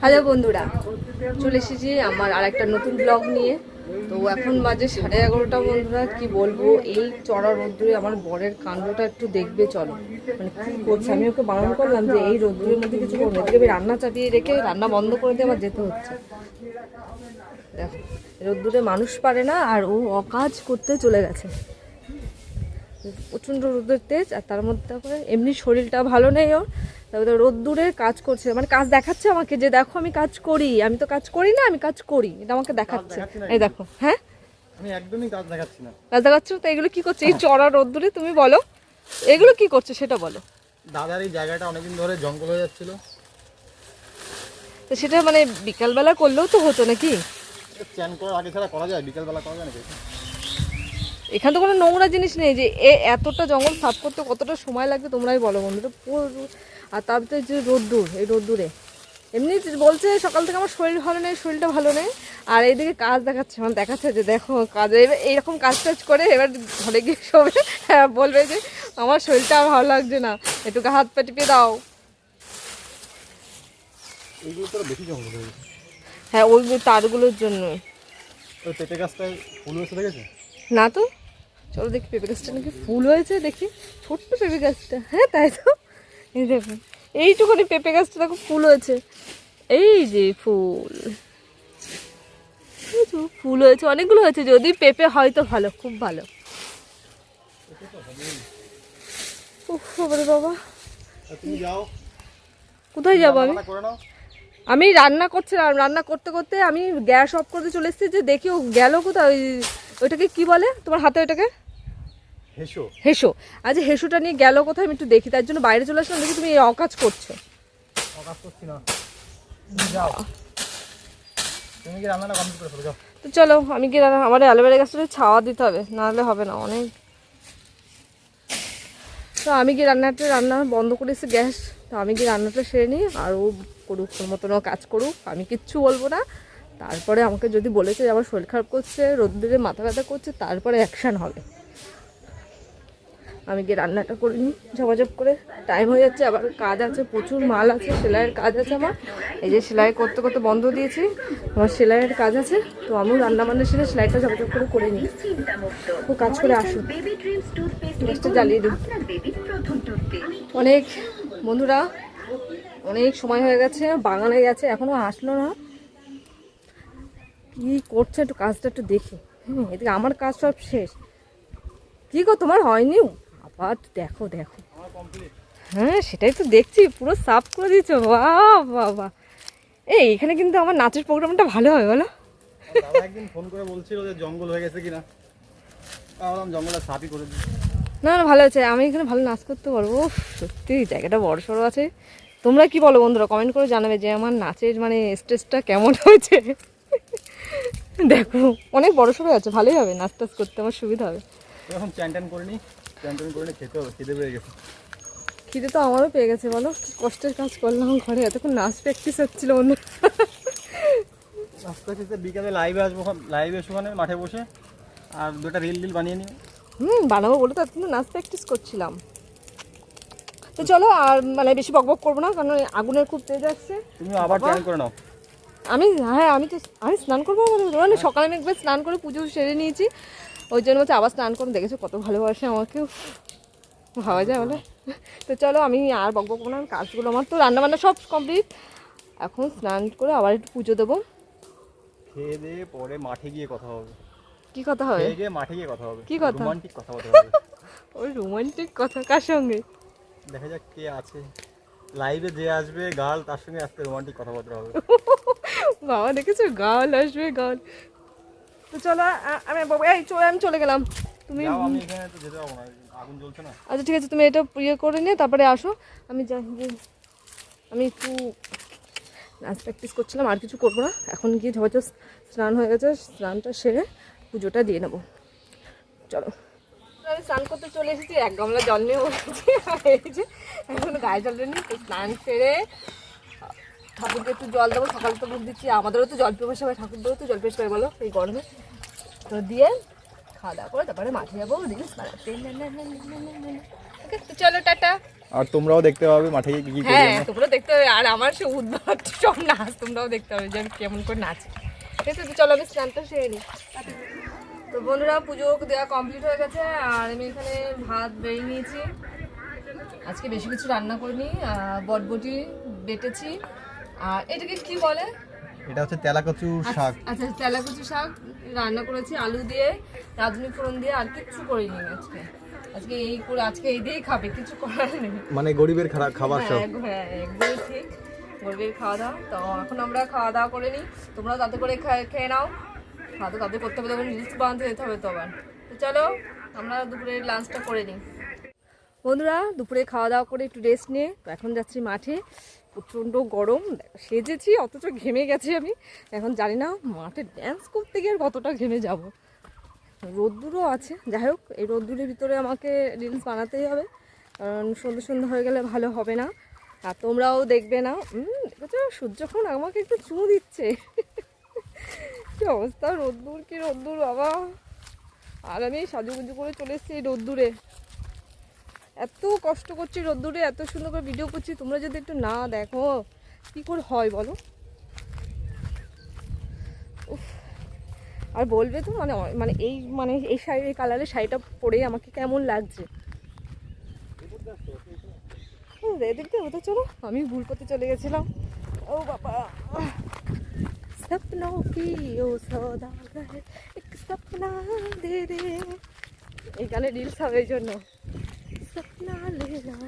Hello বন্ধুরা, চলে এসেছি আমার আর একটা নতুন ব্লগ নিয়ে। তো এখন বাজে সাড়ে এগারোটা বন্ধুরা, কি বলব, এই চড়া রোদ্দুরে আমার বরের কাণ্ডটা একটু দেখবে, চলো। মানে কি করছে, আমি ওকে বারণ করলাম যে এই রোদ্দুরের মধ্যে কিছু করব, এদিকে আমি রান্না চাপিয়ে রেখে রান্না বন্ধ করে দিয়ে আমার যেতে হচ্ছে। দেখো, রোদ্দুরে মানুষ পারে না, আর ও অকাজ করতে চলে গেছে। প্রচণ্ড রোদের তেজ আর তার মধ্যে তারপরে এমনি শরীরটা ভালো নেই ওর। তারপরে রোদ্দুরে কাজ করছে। মানে কাজ দেখাচ্ছে আমাকে যে দেখো আমি কাজ করি। আমি তো কাজ করি না আমি কাজ করি। এটা আমাকে দেখাচ্ছে। এই দেখো হ্যাঁ? আমি একদমই কাজ দেখাচ্ছি না। কাজ দেখাচ্ছ? তো এগুলো কি করছে? এই চড়া রোদ্দুরে তুমি বলো। এগুলো কি করছে সেটা বলো। দাদার এই জায়গাটা অনেকদিন ধরে জঙ্গল হয়ে যাচ্ছিল। তো সেটা মানে বিকালবেলা করলেও তো হতো নাকি? চ্যান করার আগে ছাড়া করা যায়? বিকেলবেলা করা যায় নাকি? এখানে তো কোনো নোংরা জিনিস নেই যে এ এতটা জঙ্গল সাফ করতে কতটা সময় লাগবে তোমরাই বলো বন্ধুরা। পুরো আর তারপরে যে রোদ্দুর এই রোদ্দুরে। এমনি বলছে সকাল থেকে আমার শরীর ভালো নেই শরীরটা ভালো নেই। আর এইদিকে কাজ দেখাচ্ছে মানে দেখাচ্ছে যে দেখো কাজ এবার এইরকম কাজ টাজ করে এবার ঘরে গিয়ে শোবে হ্যাঁ, বলবে যে আমার শরীরটা আর ভালো লাগছে না একটু হাত পা টিপে দাও। হয়ে ওই তারগুলোর জন্য গাছটায় ফুল না তো। চলো দেখি পেঁপে গাছটা নাকি ফুল হয়েছে দেখি। ছোট্ট পেঁপে গাছটা। হ্যাঁ তাই তো। এই দেখো এইটুকুনি পেঁপে গাছটা দেখো ফুল হয়েছে। এই যে ফুল। ফুল হয়েছে অনেকগুলো হয়েছে যদি পেঁপে হয় তো ভালো খুব ভালো। বাবা। তুমি যাও। কোথায় যাব আমি? আমি রান্না করছিলাম রান্না করতে করতে আমি গ্যাস অফ করতে চলে এসেছি যে দেখি ও গেল কোথায় ওই ওইটাকে কি বলে তোমার হাতে ওইটাকে? হেসো। হেসো। আজ হেসোটা নিয়ে গেল কোথায় আমি একটু দেখি তার জন্য বাইরে চলে আসলাম দেখি তুমি এই অকাজ করছ। কাজ করছি না। যাও। তুমি কি রান্নাটা কমপ্লিট করে ফেলো যাও। তো চলো আমি কি রান্না আমার অ্যালোভেরা গাছটা ছাওয়া দিতে হবে নাহলে হবে না অনেক। তো আমি কি রান্নাটা রান্না বন্ধ করেছি গ্যাস। তো আমি কি রান্নাটা সেরে নিই আর ও করুক ওর মতন ও কাজ করুক আমি কিচ্ছু বলব না। তারপরে আমাকে যদি বলেছে যে আমার শরীর খারাপ করছে রোদ্দুরে মাথা ব্যথা করছে তারপরে অ্যাকশান হবে। আমি গিয়ে রান্নাটা করে নিই। ঝপাঝপ করে টাইম হয়ে যাচ্ছে, আবার কাজ আছে, প্রচুর মাল আছে, সেলাইয়ের কাজ আছে আমার। এই যে সেলাই করতে করতে বন্ধ দিয়েছি, আমার সেলাইয়ের কাজ আছে, তো আমিও রান্না বান্না সেরে সেলাইটা ঝপাঝপ করে করে নিই। ও কাজ করে আসুন। গ্যাসটা জ্বালিয়ে দিই। অনেক বন্ধুরা, অনেক সময় হয়ে গেছে বাগানে গেছে এখনও আসলো না। কি করছে একটু কাজটা একটু দেখি। হ্যাঁ এদিকে আমার কাজ সব শেষ। কি গো, তোমার হয়নি আবার দেখো দেখো। হ্যাঁ সেটাই তো দেখছি পুরো সাফ করে দিয়েছ। বাহ বাবা এই এখানে কিন্তু আমার নাচের প্রোগ্রামটা ভালো হয় বলো। একদিন ফোন করে বলছিল যে জঙ্গল হয়ে গেছে কিনা। জঙ্গলটা সাফই করে না না ভালো আছে। আমি এখানে ভালো নাচ করতে পারব। সত্যি জায়গাটা বড় সড়ো আছে। তোমরা কি বলো বন্ধুরা কমেন্ট করে জানাবে যে আমার নাচের মানে স্টেজটা কেমন হয়েছে? দেখো অনেক বড় সড়ো আছে ভালোই হবে। নাচ টাচ করতে আমার সুবিধা হবে। এখন চ্যান করে নিই করে খেতে হবে খেতে পেয়ে গেছে। খিদে তো আমারও পেয়ে গেছে বলো? কষ্টের কাজ করলাম ঘরে এতক্ষণ নাচ প্র্যাকটিস হচ্ছিল আস্তে আস্তে বিকালে লাইভে আসব লাইভে এসে ওখানে মাঠে বসে আর দুটা রিল রিল বানিয়ে নিই হুম বানাবো বলে তো এতক্ষণ নাচ প্র্যাকটিস করছিলাম। তো চলো আর মানে বেশি বকবক করব না কারণ আগুনের খুব তেজ আসছে। তুমি আবার চ্যান করে নাও। আমি হ্যাঁ আমি তো আমি স্নান করব মানে সকালে আমি একবার স্নান করে পুজো সেরে নিয়েছি। ওই জন্য হচ্ছে আবার স্নান করে দেখেছ কত ভালোবাসে আমাকে? উফ, ভাবা যায় বলে। তো চলো আমি আর বকবক করব না কাজগুলো আমার তো রান্না বান্না সব কমপ্লিট এখন স্নান করে আবার একটু পুজো দেবো। খেয়ে দিয়ে পরে মাঠে গিয়ে কথা হবে। কি কথা হবে খেয়ে গিয়ে মাঠে গিয়ে কথা হবে। কি কথা? রোমান্টিক কথা বলতে হবে। ওই রোমান্টিক কথা কার সঙ্গে? দেখা যাক কে আছে। লাইভে যে আসবে গার্ল তার সঙ্গে আজকে রোমান্টিক কথাবার্তা হবে। বাবা দেখেছ? গাল আসবে গাল। তো চলো আমি বাবা এই চলে আমি চলে গেলাম। তুমি আচ্ছা ঠিক আছে তুমি এটা ইয়ে করে নিয়ে তারপরে আসো। আমি যাই আমি একটু নাচ প্র্যাকটিস করছিলাম আর কিছু করব না। এখন গিয়ে ঝবাঝ স্নান হয়ে গেছে স্নানটা সেরে পুজোটা দিয়ে নেব। চলো। আমি স্নান করতে চলে এসেছি এক গামলা জল নিয়ে বসেছি। এই যে এখন গায়ে জল তো স্নান সেরে ঠাকুরকে একটু জল দেবো সকালে তো দুধ দিচ্ছি আমাদেরও তো জল পেয়ে সবাই ঠাকুরদেরও তো জল পেয়ে সবাই বলো এই গরমে। তো দিয়ে খাওয়া দাওয়া করে তারপরে মাঠে যাব রিলস বানাতে। তো চলো টাটা। আর তোমরাও দেখতে পাবে মাঠে গিয়ে কি কি হ্যাঁ আমরা। তোমরা দেখতে হবে আর আমার সে উদ্ভাব সব নাচ তোমরাও দেখতে হবে যে আমি কেমন করে নাচি। ঠিক আছে তো চলো আমি স্নানটা সেরে নিই। তো বন্ধুরা পুজো দেওয়া কমপ্লিট হয়ে গেছে আর আমি এখানে ভাত বেড়ে নিয়েছি। আজকে বেশি কিছু রান্না করিনি বটবটি বেটেছি। আর এটাকে কি বলে? এটা হচ্ছে তেলাকচু শাক। আচ্ছা তেলাকুচি শাক রান্না করেছি আলু দিয়ে রাঁধুনি ফোড়ন দিয়ে আর কিচ্ছু করিনি আজকে। আজকে এই করে আজকে এই দিয়েই খাবে কিছু করার নেই। মানে গরিবের খাবার সব। হ্যাঁ, হ্যাঁ, একদমই ঠিক। গরিবের খাওয়া দাওয়া। তো এখন আমরা খাওয়া দাওয়া করে নিই। তোমরা তাতে করে খেয়ে নাও। খাওয়া দাওয়া তাদের করতে হবে তখন রিলস বানাতে যেতে হবে তো আবার। তো চলো আমরা দুপুরে লাঞ্চটা করে নিই। বন্ধুরা দুপুরে খাওয়া দাওয়া করে একটু রেস্ট নিয়ে তো এখন যাচ্ছি মাঠে। প্রচণ্ড গরম। সেজেছি, অথচ ঘেমে গেছি আমি। এখন জানি না মাঠে ড্যান্স করতে গিয়ে কতটা ঘেমে যাব। রোদ্দুরও আছে। যাই হোক, এই রোদ্দুরের ভিতরে আমাকে রিলস বানাতেই হবে। কারণ সন্ধ্যে সন্ধ্যে হয়ে গেলে ভালো হবে না। আর তোমরাও দেখবে না। দেখেছ সূর্যক্ষণ আমাকে একটু চুমু দিচ্ছে। কি অবস্থা রোদ্দুর, কি রোদ্দুর, বাবা। আর আমি সাজুগুজু করে চলে এসেছি এই রোদ্দুরে। এত কষ্ট করছি রোদ্দুরে, এত সুন্দর করে ভিডিও করছি, তোমরা যদি একটু না দেখো, কি করে হয় বলো? উফ, আর বলবে তো মানে মানে এই মানে এই শাড়ি, এই কালারের শাড়িটা পরে আমাকে কেমন লাগছে? দেখতে হতে চলো? আমি ভুল করতে চলে গেছিলাম। ও বাবা। স্বপ্ন কি ও সদা এক স্বপ্ন দে রে এই গানে রিলস হবে এই জন্য। এখানে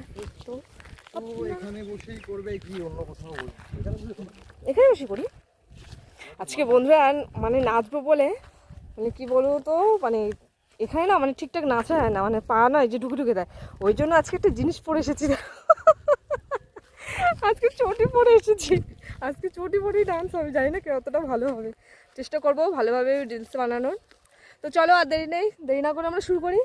অন্য কোথাও এখানে বসে করি আজকে বন্ধুরা মানে নাচবো বলে মানে কি বলব তো মানে এখানে না মানে ঠিকঠাক নাচা হয় না মানে পা নয় যে ঢুকে ঢুকে দেয়। ওই জন্য আজকে একটা জিনিস পরে এসেছি আজকে চটি পরে এসেছি। আজকে চটি পরেই ডান্স হবে, জানি না কি অতটা ভালো হবে। চেষ্টা করব ভালোভাবে রিলস বানানোর। তো চলো আর দেরি নেই, দেরি না করে আমরা শুরু করি।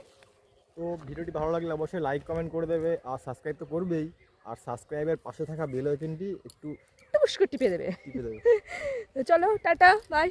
তো ভিডিওটি ভালো লাগলে অবশ্যই লাইক কমেন্ট করে দেবে আর সাবস্ক্রাইব তো করবেই। আর সাবস্ক্রাইবের পাশে থাকা বেল আইকনটি একটু টুস করে টিপে দেবে। টিপে দেবে। চলো টাটা বাই